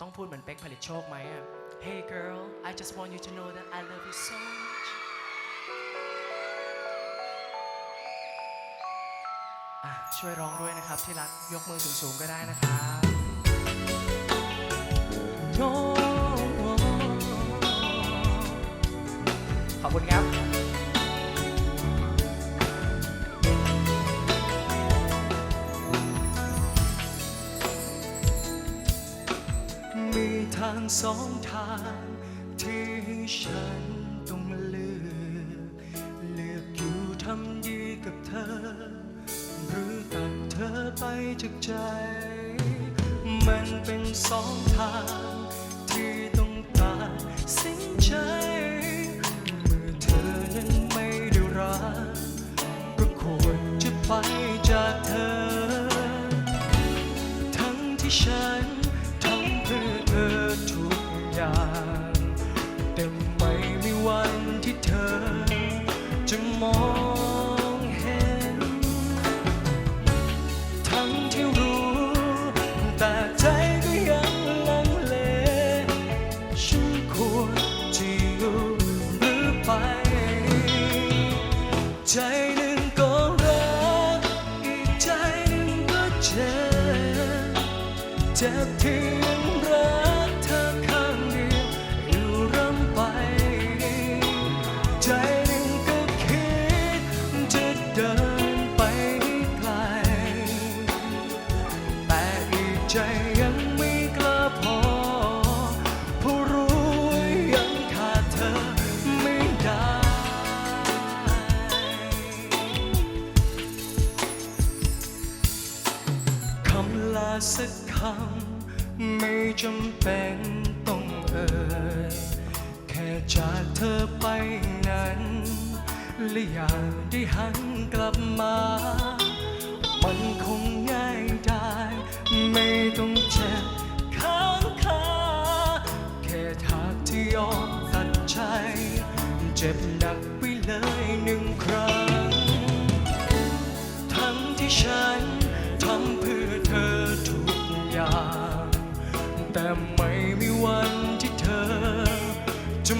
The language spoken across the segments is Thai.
ต้องพูดเหมือนเป๊กผลิตโชคไหมอะ Hey girl I just want you to know that I love you so much อะช่วยร้องด้วยนะครับที่รักยกมือสูงๆก็ได้นะครับขอบคุณครับ ทางสองทางที่ให้ฉันต้องเลือก เลือกอยู่ทำดีกับเธอ หรือตัดเธอไปจากใจ มันเป็นสองทางที่ต้องตัดสินใจ เมื่อเธอนั้นไม่ได้รักก็ควรจะไปจากเธอ ทั้งที่ฉัน จ็บที่ยังรักเธอข้างเดียวอยู่ร่ำไป ใจหนึ่งก็คิดจะเดินไปไกล แต่อีกใจ สักคำไม่จำเป็นต้องเอ่ยแค่จากเธอไปนั้นและอยากได้หันกลับมา มันคงง่ายได้ ไม่ต้องเจ็บข้างคาแค่ทากที่ยอมตัดใจ เจ็บ จ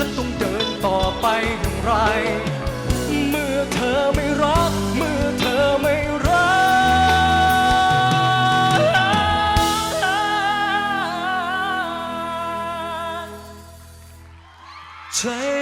ฉันต้องเดินต่อไปอย่างไร เมื่อเธอไม่รัก เมื่อเธอไม่รักใจ